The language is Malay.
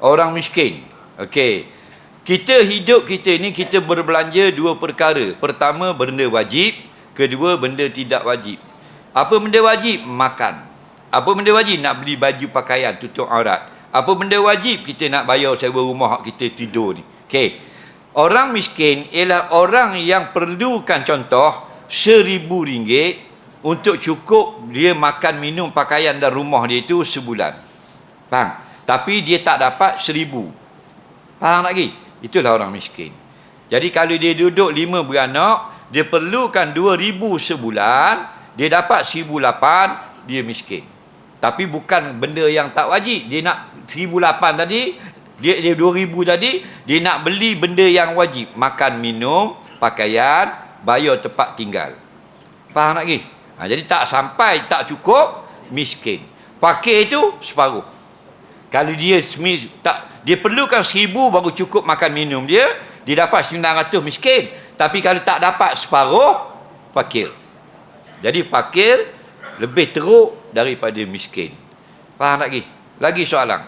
Orang miskin. Okey. Kita hidup kita ni kita berbelanja dua perkara. Pertama benda wajib, kedua benda tidak wajib. Apa benda wajib? Makan. Apa benda wajib? Nak beli baju pakaian tutup aurat. Apa benda wajib? Kita nak bayar sewa rumah kita tidur ni. Okey. Orang miskin ialah orang yang perlukan contoh seribu ringgit untuk cukup dia makan, minum, pakaian dan rumah dia itu sebulan. Faham? Tapi dia tak dapat seribu. Faham lagi? Itulah orang miskin. Jadi kalau dia duduk lima beranak, dia perlukan dua ribu sebulan, dia dapat seribu lapan, dia miskin. Tapi bukan benda yang tak wajib. Dia nak seribu lapan tadi, dia, dua ribu tadi, dia nak beli benda yang wajib. Makan, minum, pakaian, bayar tempat tinggal. Faham lagi? Ha, jadi tak sampai, tak cukup, miskin. Fakir itu separuh. Kalau dia tak dia perlukan seribu baru cukup makan minum dia, dia dapat sembilan ratus miskin. Tapi kalau tak dapat separuh, fakir. Jadi fakir lebih teruk daripada miskin. Faham lagi? Lagi soalan.